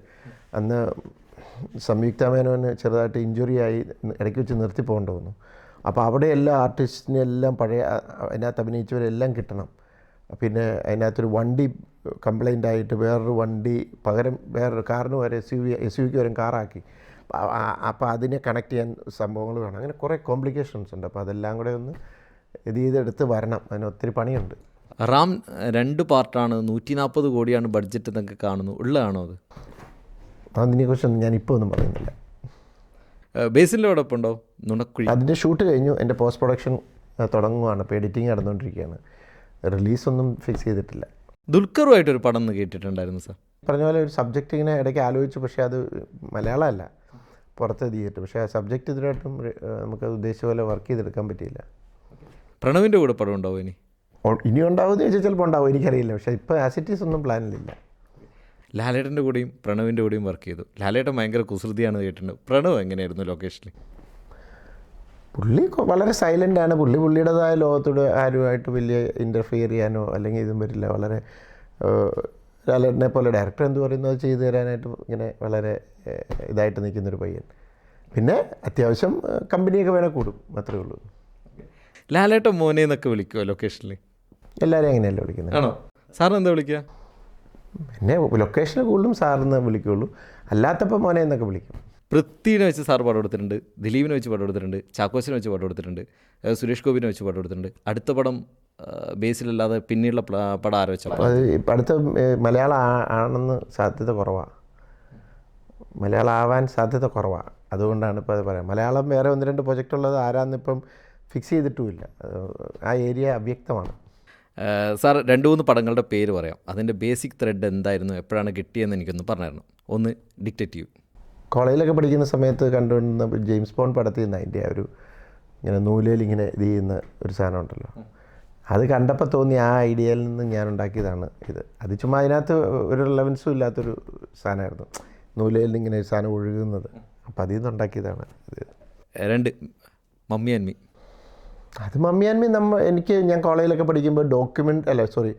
അന്ന് സംയുക്ത മേനോന് ചെറുതായിട്ട് ഇഞ്ചുറി ആയി ഇടയ്ക്ക് വെച്ച് നിർത്തി പോകേണ്ട വന്നു. അപ്പോൾ അവിടെ എല്ലാ ആർട്ടിസ്റ്റിനെ എല്ലാം പഴയ അതിനകത്ത് അഭിനയിച്ചവരെല്ലാം കിട്ടണം. പിന്നെ അതിനകത്തൊരു വണ്ടി കംപ്ലൈന്റ് ആയിട്ട് വേറൊരു വണ്ടി പകരം വേറൊരു കാറിന് വരെ S U V S U വിക്ക് വരെ കാറാക്കി. അപ്പോൾ അതിനെ കണക്ട് ചെയ്യാൻ സംഭവങ്ങൾ വേണം. അങ്ങനെ കുറേ കോംപ്ലിക്കേഷൻസ് ഉണ്ട്. അപ്പോൾ അതെല്ലാം കൂടെ ഒന്ന് ഇത് ചെയ്തെടുത്ത് വരണം. അതിന് ഒത്തിരി പണിയുണ്ട്. റാം രണ്ട് പാർട്ടാണ്. നൂറ്റി നാൽപ്പത് കോടിയാണ് ബഡ്ജറ്റ് എന്നൊക്കെ കാണുന്നു. ഉള്ളതാണോ അത്? അതിനെക്കുറിച്ചൊന്നും ഞാൻ ഇപ്പോൾ ഒന്നും പറയുന്നില്ല. ബേസിലോടൊപ്പം ഉണ്ടോ? നുണക്കുഴി. അതിന്റെ ഷൂട്ട് കഴിഞ്ഞു. എന്റെ പോസ്റ്റ് പ്രൊഡക്ഷൻ തുടങ്ങുവാണ്. ഇപ്പോൾ എഡിറ്റിംഗ് നടന്നുകൊണ്ടിരിക്കുകയാണ്. റിലീസൊന്നും ഫിക്സ് ചെയ്തിട്ടില്ല. ദുൽഖറുമായിട്ടൊരു പടം എന്ന് കേട്ടിട്ടുണ്ടായിരുന്നു സാർ. പറഞ്ഞ പോലെ ഒരു സബ്ജക്റ്റ് ഇങ്ങനെ ഇടയ്ക്ക് ആലോചിച്ചു. പക്ഷേ അത് മലയാളമല്ല. പുറത്ത് ചെയ്തിട്ട് പക്ഷേ ആ സബ്ജക്റ്റ് ഇതിനായിട്ടും നമുക്ക് ഉദ്ദേശിച്ച പോലെ വർക്ക് ചെയ്തെടുക്കാൻ പറ്റിയില്ല. പ്രണവിന്റെ കൂടെ പടം ഉണ്ടാവും ഇനി? ഇനി ഉണ്ടാവുമെന്ന് ചോദിച്ചാൽ ചിലപ്പോൾ ഉണ്ടാവും. എനിക്കറിയില്ല. പക്ഷേ ഇപ്പോൾ ആസിറ്റീസ് ഒന്നും പ്ലാനിലില്ല ലാലേട്ടന്റെ കൂടെയും പ്രണവിന്റെ കൂടെയും വർക്ക് ചെയ്തു. ലാലേട്ടൻ ഭയങ്കര കുസൃതിയാണ് കേട്ടിട്ടുണ്ട്. പ്രണവ് എങ്ങനെയായിരുന്നു ലൊക്കേഷനിൽ പുള്ളി വളരെ സൈലന്റ് ആണ്. പുള്ളി പുള്ളിയുടേതായ ലോകത്തോട് ആരുമായിട്ട് വലിയ ഇന്റർഫിയർ ചെയ്യാനോ അല്ലെങ്കിൽ ഇതും വരില്ല. വളരെ ലാലേട്ടനെ പോലെ ഡയറക്ടർ എന്ത് പറയുന്നത് അത് ചെയ്തു തരാനായിട്ട് ഇങ്ങനെ വളരെ ഇതായിട്ട് നിൽക്കുന്നൊരു പയ്യൻ. പിന്നെ അത്യാവശ്യം കമ്പനിയൊക്കെ വേണേൽ കൂടും. അത്രേ ഉള്ളൂ. ലാലേട്ടൻ മോനെ എന്നൊക്കെ വിളിക്കുമോ ലൊക്കേഷനിൽ എല്ലാവരും അങ്ങനെയല്ല വിളിക്കുന്നത്. ആണോ? സാറിന് എന്താ വിളിക്കുക? എന്നെ ലൊക്കേഷനിൽ കൂടുതലും സാറിന്ന് വിളിക്കുള്ളൂ അല്ലാത്തപ്പോൾ മോനെ എന്നൊക്കെ വിളിക്കും. പൃഥ്വിനെ വെച്ച് സാർ പടം കൊടുത്തിട്ടുണ്ട് ദിലീപിനെ വെച്ച് പടം കൊടുത്തിട്ടുണ്ട് ചാക്കോസിനെ വെച്ച് പടം കൊടുത്തിട്ടുണ്ട് സുരേഷ് ഗോപിനെ വെച്ച് പടം കൊടുത്തിട്ടുണ്ട് അടുത്ത പടം ബേസിലല്ലാതെ പിന്നീടുള്ള പട ആരോ വെച്ചാൽ അത് അടുത്ത മലയാള മലയാളം ആണെന്ന് സാധ്യത കുറവാണ് മലയാളം ആവാൻ സാധ്യത കുറവാണ് അതുകൊണ്ടാണ് ഇപ്പോൾ അത് പറയാം. മലയാളം വേറെ ഒന്ന് രണ്ട് പ്രൊജക്റ്റ് ഉള്ളത് ആരാന്നിപ്പം ഫിക്സ് ചെയ്തിട്ടുമില്ല. ആ ഏരിയ അവ്യക്തമാണ്. സാർ രണ്ട് മൂന്ന് പടങ്ങളുടെ പേര് പറയാം. അതിന്റെ ബേസിക് ത്രെഡ് എന്തായിരുന്നു എപ്പോഴാണ് കിട്ടിയെന്ന് എനിക്കൊന്ന് പറഞ്ഞായിരുന്നു ഒന്ന് ഡിക്റ്റേറ്റീവ്. കോളേജിലൊക്കെ പഠിക്കുന്ന സമയത്ത് കണ്ടുകൊണ്ടിരുന്ന ജെയിംസ് ബോൺ പടത്തിൽ നിന്ന് അതിന്റെ ആ ഒരു ഇങ്ങനെ നൂലയിൽ ഇങ്ങനെ ഇത് ചെയ്യുന്ന ഒരു സാധനം ഉണ്ടല്ലോ. അത് കണ്ടപ്പോൾ തോന്നി ആ ഐഡിയയിൽ നിന്ന് ഞാൻ ഉണ്ടാക്കിയതാണ് ഇത്. അത് ചുമ്മാ അതിനകത്ത് ഒരു റിലവൻസും ഇല്ലാത്തൊരു സാധനമായിരുന്നു. നൂലയിൽ നിന്ന് ഇങ്ങനെ ഒരു സാധനം ഒഴുകുന്നത്. അപ്പോൾ അതിൽ നിന്ന് ഉണ്ടാക്കിയതാണ് ഇത്. രണ്ട് മമ്മി ആൻഡ് മീ. അത് മമ്മിയാൻമി നമ്മൾ എനിക്ക് ഞാൻ കോളേജിലൊക്കെ പഠിക്കുമ്പോൾ ഡോക്യുമെന്റ് അല്ല സോറി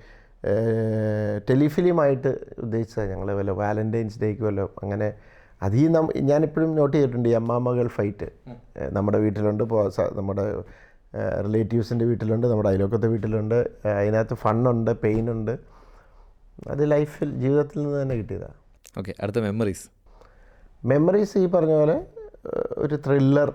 ടെലിഫിലിമായിട്ട് ഉദ്ദേശിച്ചത് ഞങ്ങൾ വല്ല വാലന്റൈൻസ് ഡേക്ക് വല്ല അങ്ങനെ അതീ നം ഞാനിപ്പോഴും നോട്ട് ചെയ്തിട്ടുണ്ട് ഈ അമ്മാമകൾ ഫൈറ്റ് നമ്മുടെ വീട്ടിലുണ്ട് ഇപ്പോൾ നമ്മുടെ റിലേറ്റീവ്സിന്റെ വീട്ടിലുണ്ട് നമ്മുടെ അയലോക്കത്തെ വീട്ടിലുണ്ട് അതിനകത്ത് ഫണ്ണുണ്ട് പെയിനുണ്ട് അത് ലൈഫിൽ ജീവിതത്തിൽ നിന്ന് തന്നെ കിട്ടിയതാണ് ഓക്കെ അടുത്ത മെമ്മറീസ് മെമ്മറീസ് ഈ പറഞ്ഞ പോലെ ഒരു ത്രില്ലർ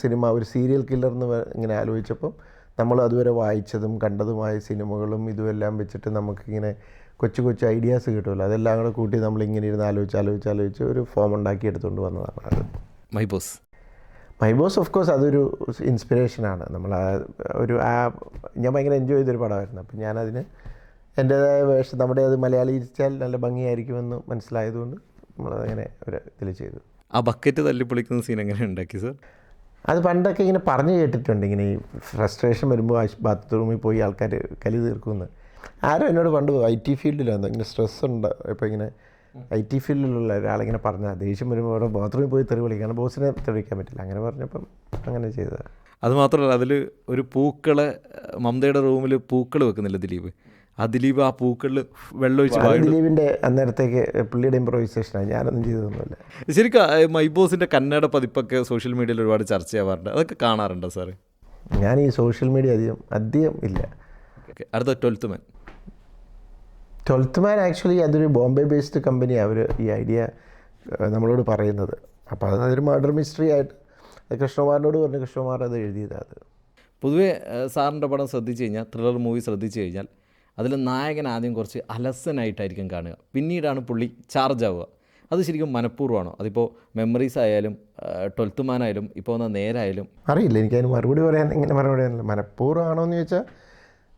സിനിമ ഒരു സീരിയൽ കില്ലർ എന്ന് ഇങ്ങനെ ആലോചിച്ചപ്പം നമ്മൾ അതുവരെ വായിച്ചതും കണ്ടതുമായ സിനിമകളും ഇതുമെല്ലാം വെച്ചിട്ട് നമുക്കിങ്ങനെ കൊച്ചു കൊച്ചു ഐഡിയാസ് കിട്ടുമല്ലോ. അതെല്ലാം കൂടെ കൂട്ടി നമ്മൾ ഇങ്ങനെ ഇരുന്ന് ആലോചിച്ച് ആലോചിച്ച് ആലോചിച്ച് ഒരു ഫോം ഉണ്ടാക്കി എടുത്തുകൊണ്ട് വന്നതാണ് അത്. മൈബോസ് മൈബോസ് ഓഫ് കോഴ്സ് അതൊരു ഇൻസ്പിറേഷനാണ് നമ്മൾ ആ ഒരു ആ ഞാൻ ഭയങ്കര എൻജോയ് ചെയ്തൊരു പടമായിരുന്നു. അപ്പം ഞാനതിന് എന്റേതായ വേഷം നമ്മുടെ അത് മലയാളിച്ചാൽ നല്ല ഭംഗിയായിരിക്കുമെന്ന് മനസ്സിലായതുകൊണ്ട് നമ്മളതങ്ങനെ ഒരു ഇതിൽ ചെയ്തു. ആ ബക്കറ്റ് തല്ലിപ്പൊളിക്കുന്ന സീൻ എങ്ങനെ ഉണ്ടാക്കി സാർ അത് പണ്ടൊക്കെ ഇങ്ങനെ പറഞ്ഞു കേട്ടിട്ടുണ്ട്. ഇങ്ങനെ ഈ ഫ്രസ്ട്രേഷൻ വരുമ്പോൾ ബാത്റൂമിൽ പോയി ആൾക്കാർ കലി തീർക്കുമെന്ന്. ആരും എന്നോട് പണ്ട് ഐ ടി ഫീൽഡിലാണ് ഇങ്ങനെ സ്ട്രെസ് ഉണ്ട് ഇപ്പോൾ ഇങ്ങനെ ഐ ടി ഫീൽഡിലുള്ള ഒരാളിങ്ങനെ പറഞ്ഞാൽ ദേഷ്യം വരുമ്പോൾ അവിടെ ബാത്റൂമിൽ പോയി തെറി വിളിക്കാൻ ബോസിനെ തെറി വിളിക്കാൻ പറ്റില്ല. അങ്ങനെ പറഞ്ഞപ്പം അങ്ങനെ ചെയ്തതാണ് അത് മാത്രമല്ല അതിൽ ഒരു പൂക്കളെ മമതയുടെ റൂമിൽ പൂക്കൾ വെക്കുന്നില്ല ദിലീപ്? ആ ദിലീപ് ആ പൂക്കളിൽ വെള്ളമൊഴിച്ച് ദിലീപിന്റെ അന്നേരത്തേക്ക് പുള്ളിയുടെ ഇമ്പ്രവൈസേഷനാണ് ഞാനൊന്നും ചെയ്തതൊന്നുമില്ല ശരിക്കും മൈബോസിന്റെ കന്നഡ പതിപ്പൊക്കെ സോഷ്യൽ മീഡിയയിൽ ഒരുപാട് ചർച്ച ചെയ്യാറുണ്ട് അതൊക്കെ കാണാറുണ്ടോ സാറ് ഞാൻ ഈ സോഷ്യൽ മീഡിയ അധികം അധികം ഇല്ല. ഓക്കെ അടുത്ത twelfth man twelfth man actually അതൊരു ബോംബെ ബേസ്ഡ് കമ്പനിയാണ് അവർ ഈ ഐഡിയ നമ്മളോട് പറയുന്നത്. അപ്പോൾ അത് അതൊരു മർഡർ മിസ്റ്ററി ആയിട്ട് കൃഷ്ണകുമാറിനോട് പറഞ്ഞു കൃഷ്ണകുമാർ അത് എഴുതിയതാണ് പൊതുവേ സാറിന്റെ പടം ശ്രദ്ധിച്ചു കഴിഞ്ഞാൽ ത്രില്ലർ മൂവി ശ്രദ്ധിച്ചു കഴിഞ്ഞാൽ അതിൽ നായകൻ ആദ്യം കുറച്ച് അലസനായിട്ടായിരിക്കും കാണുക. പിന്നീടാണ് പുള്ളി ചാർജ് ആവുക. അത് ശരിക്കും മനഃപൂർവമാണോ? അതിപ്പോൾ മെമ്മറീസ് ആയാലും ട്വൽത്ത് മാൻ ആയാലും ഇപ്പോൾ വന്ന നേരായാലും? അറിയില്ല. എനിക്കതിന് മറുപടി പറയാൻ എങ്ങനെ മറുപടി പറയാനില്ല മനഃപൂർവമാണോ എന്ന് ചോദിച്ചാൽ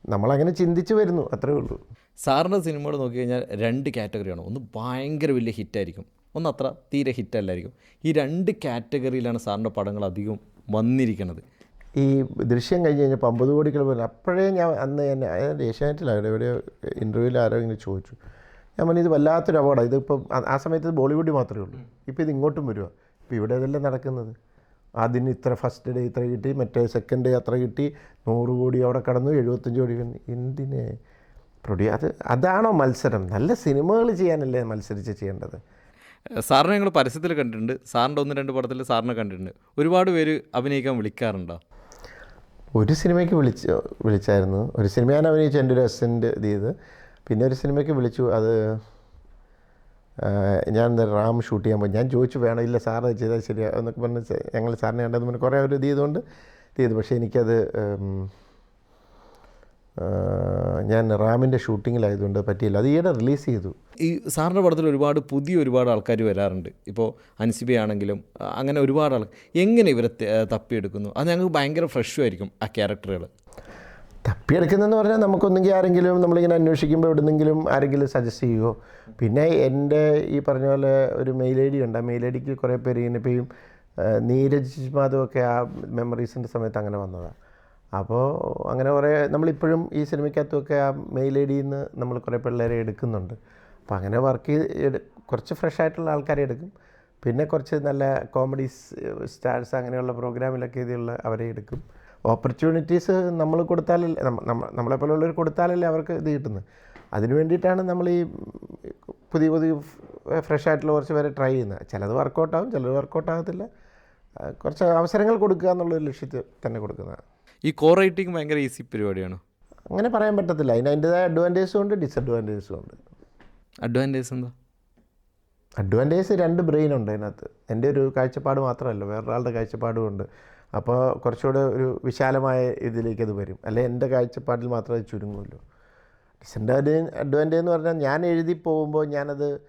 നമ്മളങ്ങനെ ചിന്തിച്ച് വരുന്നു. അത്രേ ഉള്ളൂ. സാറിന്റെ സിനിമകൾ നോക്കി കഴിഞ്ഞാൽ രണ്ട് കാറ്റഗറിയാണ് ഒന്ന് ഭയങ്കര വലിയ ഹിറ്റായിരിക്കും ഒന്ന് അത്ര തീരെ ഹിറ്റല്ലായിരിക്കും. ഈ രണ്ട് കാറ്റഗറിയിലാണ് സാറിന്റെ പടങ്ങൾ അധികം വന്നിരിക്കുന്നത് ഈ ദൃശ്യം കഴിഞ്ഞ് കഴിഞ്ഞപ്പോൾ അമ്പത് കോടി കിലോ അപ്പോഴേ ഞാൻ അന്ന് തന്നെ അതായത് ഏഷ്യാനെറ്റിലാണ് എവിടെയോ ഇന്റർവ്യൂവിൽ ആരോ ഇങ്ങനെ ചോദിച്ചു. ഞാൻ പറഞ്ഞു ഇത് വല്ലാത്തൊരു അപകടം ഇതിപ്പം ആ- സമയത്ത് ബോളിവുഡിൽ മാത്രമേ ഉള്ളൂ. ഇപ്പോൾ ഇത് ഇങ്ങോട്ടും വരുക ഇപ്പോൾ ഇവിടെ ഇതെല്ലാം നടക്കുന്നത്? അതിന് ഇത്ര ഫസ്റ്റ് ഡേ ഇത്ര കിട്ടി മറ്റേ സെക്കൻഡ് ഡേ അത്ര കിട്ടി. നൂറ് കോടി അവിടെ കടന്നു എഴുപത്തഞ്ച് കോടി കടന്നു. എന്തിന്? പ്രൊഡ്യൂ അത് അതാണോ മത്സരം? നല്ല സിനിമകൾ ചെയ്യാനല്ലേ മത്സരിച്ച് ചെയ്യേണ്ടത്? സാറിനെ ഞങ്ങൾ പരസ്യത്തിൽ കണ്ടിട്ടുണ്ട്. സാറിന്റെ ഒന്ന് രണ്ട് പടത്തിൽ സാറിനെ കണ്ടിട്ടുണ്ട്. ഒരുപാട് പേര് അഭിനയിക്കാൻ വിളിക്കാറുണ്ടോ? ഒരു സിനിമയ്ക്ക് വിളിച്ച് വിളിച്ചായിരുന്നു. ഒരു സിനിമ ഞാൻ അഭിനയിച്ചു എന്റെ ഒരു അസിസ്റ്റന്റ് ഇത് ചെയ്ത്. പിന്നെ ഒരു സിനിമയ്ക്ക് വിളിച്ചു അത് ഞാൻ റാം ഷൂട്ട് ചെയ്യാൻ പോയി. ഞാൻ ചോദിച്ചു വേണം ഇല്ല സാറ് ചെയ്താൽ ശരിയാ എന്നൊക്കെ പറഞ്ഞ് ഞങ്ങൾ സാറിനെ കണ്ടത് പറഞ്ഞ് കുറേ ഒരു ഇത് ചെയ്തുകൊണ്ട് ഇത് ചെയ്തു. പക്ഷേ എനിക്കത് ഞാൻ റാമിന്റെ ഷൂട്ടിങ്ങിലായതുകൊണ്ട് പറ്റിയില്ല. അത് ഈയിടെ റിലീസ് ചെയ്തു. ഈ സാറിന്റെ പടത്തിൽ ഒരുപാട് പുതിയ ഒരുപാട് ആൾക്കാർ വരാറുണ്ട്. ഇപ്പോൾ അൻസിബയാണെങ്കിലും അങ്ങനെ ഒരുപാട് ആൾ എങ്ങനെ ഇവരെ തപ്പിയെടുക്കുന്നു? അത് ഞങ്ങൾക്ക് ഭയങ്കര ഫ്രഷും ആയിരിക്കും ആ ക്യാരക്ടറുകൾ തപ്പിയെടുക്കുന്നതെന്ന് പറഞ്ഞാൽ നമുക്കൊന്നെങ്കിൽ ആരെങ്കിലും നമ്മളിങ്ങനെ അന്വേഷിക്കുമ്പോൾ എവിടുന്നെങ്കിലും ആരെങ്കിലും സജസ്റ്റ് ചെയ്യുമോ പിന്നെ എന്റെ ഈ പറഞ്ഞ പോലെ ഒരു മെയിൽ ഐ ഡി ഉണ്ട്. ആ മെയിൽ ഐ ഡിക്ക് കുറേ പേര് ഇങ്ങനെ നീരജ് മാധവൊക്കെ ആ മെമ്മറീസിന്റെ സമയത്ത് അങ്ങനെ വന്നതാണ്. അപ്പോൾ അങ്ങനെ കുറേ നമ്മളിപ്പോഴും ഈ സിനിമയ്ക്കകത്തുമൊക്കെ ആ മെയിൽ ഐ ഡിയിൽ നിന്ന് നമ്മൾ കുറേ പിള്ളേരെ എടുക്കുന്നുണ്ട്. അപ്പോൾ അങ്ങനെ വർക്ക് ചെയ്ത് കുറച്ച് ഫ്രഷ് ആയിട്ടുള്ള ആൾക്കാരെ എടുക്കും. പിന്നെ കുറച്ച് നല്ല കോമഡി സ്റ്റാർസ് അങ്ങനെയുള്ള പ്രോഗ്രാമിലൊക്കെ ഇതിലുള്ള അവരെ എടുക്കും. ഓപ്പർച്യൂണിറ്റീസ് നമ്മൾ കൊടുത്താലല്ലേ നമ്മ- നമ്മ- നമ്മളെപ്പോലുള്ളവർ കൊടുത്താലല്ലേ അവർക്ക് ഇത് കിട്ടുന്നത്. അതിന് വേണ്ടിയിട്ടാണ് നമ്മൾ ഈ പുതിയ പുതിയ ഫ്രഷ് ആയിട്ടുള്ള കുറച്ച് പേരെ ട്രൈ ചെയ്യുന്നത്. ചിലത് വർക്കൗട്ടാകും ചിലത് വർക്കൗട്ടാകത്തില്ല. കുറച്ച് അവസരങ്ങൾ കൊടുക്കുക എന്നുള്ളൊരു ലക്ഷ്യത്തിൽ തന്നെ കൊടുക്കുന്നതാണ്. ഈ കോ റൈറ്റിംഗ് ഭയങ്കര ഈസി പരിപാടിയാണ്. അങ്ങനെ പറയാൻ പറ്റത്തില്ല. അതിന് അതിന്റെതായ അഡ്വാന്റേജും ഉണ്ട് ഡിസഡ്വാന്റേജും ഉണ്ട്. അഡ്വാന്റേജ് എന്താ? അഡ്വാന്റേജ് രണ്ട് ബ്രെയിൻ ഉണ്ട് അതിനകത്ത്. എന്റെ ഒരു കാഴ്ചപ്പാട് മാത്രമല്ല വേറൊരാളുടെ കാഴ്ചപ്പാടും ഉണ്ട്. അപ്പോൾ കുറച്ചുകൂടെ ഒരു വിശാലമായ ഇതിലേക്ക് അത് വരും. അല്ലെ എന്റെ കാഴ്ചപ്പാടിൽ മാത്രമേ അത് ചുരുങ്ങുമല്ലോ. ഡിസഡ്വാന്റേജ് അഡ്വാന്റേജ് എന്ന് പറഞ്ഞാൽ ഞാൻ എഴുതി പോകുമ്പോൾ ഞാനത്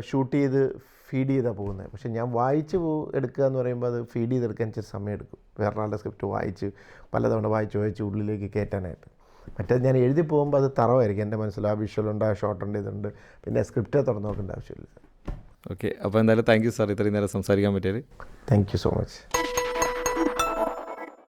ഷൂട്ട് ചെയ്ത് ഫീഡ് ചെയ്താണ് പോകുന്നത് പക്ഷേ ഞാൻ വായിച്ച് പോ എടുക്കുക എന്ന് പറയുമ്പോൾ അത് ഫീഡ് ചെയ്തെടുക്കാൻ ഇച്ചിരി സമയമെടുക്കും. വേറൊരാളുടെ സ്ക്രിപ്റ്റ് വായിച്ച് പലതവണ വായിച്ച് വായിച്ച് ഉള്ളിലേക്ക് കയറ്റാനായിട്ട്. മറ്റേ ഞാൻ എഴുതി പോകുമ്പോൾ അത് തറവായിരിക്കും. എന്റെ മനസ്സിൽ ആ വിഷ്വലുണ്ട് ആ ഷോട്ടുണ്ട് ഇതുണ്ട്. പിന്നെ സ്ക്രിപ്റ്റ് തുറന്നു നോക്കേണ്ട ആവശ്യമില്ല. ഓക്കെ അപ്പോൾ എന്തായാലും താങ്ക് യു സാർ ഇത്രയും നേരം സംസാരിക്കാൻ പറ്റിയത് താങ്ക് യു സോ മച്ച്